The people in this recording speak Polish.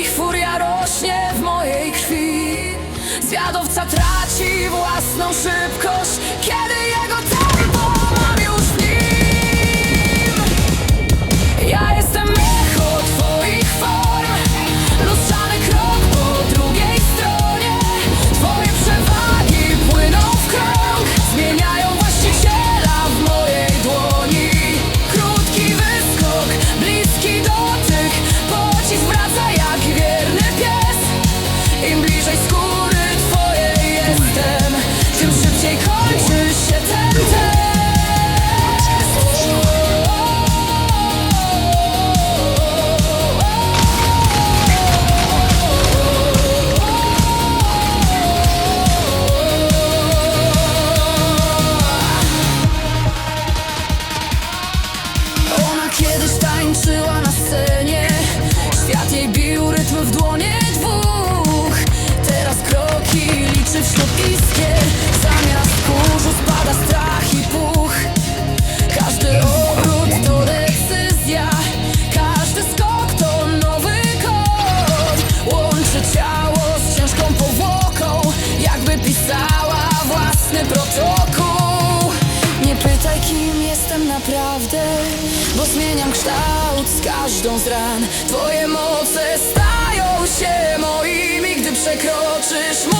Ich furia rośnie w mojej krwi. Zwiadowca traci własną szybkość. Kiedy wśród iskier Zamiast kurzu spada strach i puch Każdy obrót to decyzja Każdy skok to nowy kod. Łączy ciało z ciężką powłoką Jakby pisała własny protokół. Nie pytaj kim jestem naprawdę Bo zmieniam kształt z każdą z ran. Twoje moce stają się moimi Gdy przekroczysz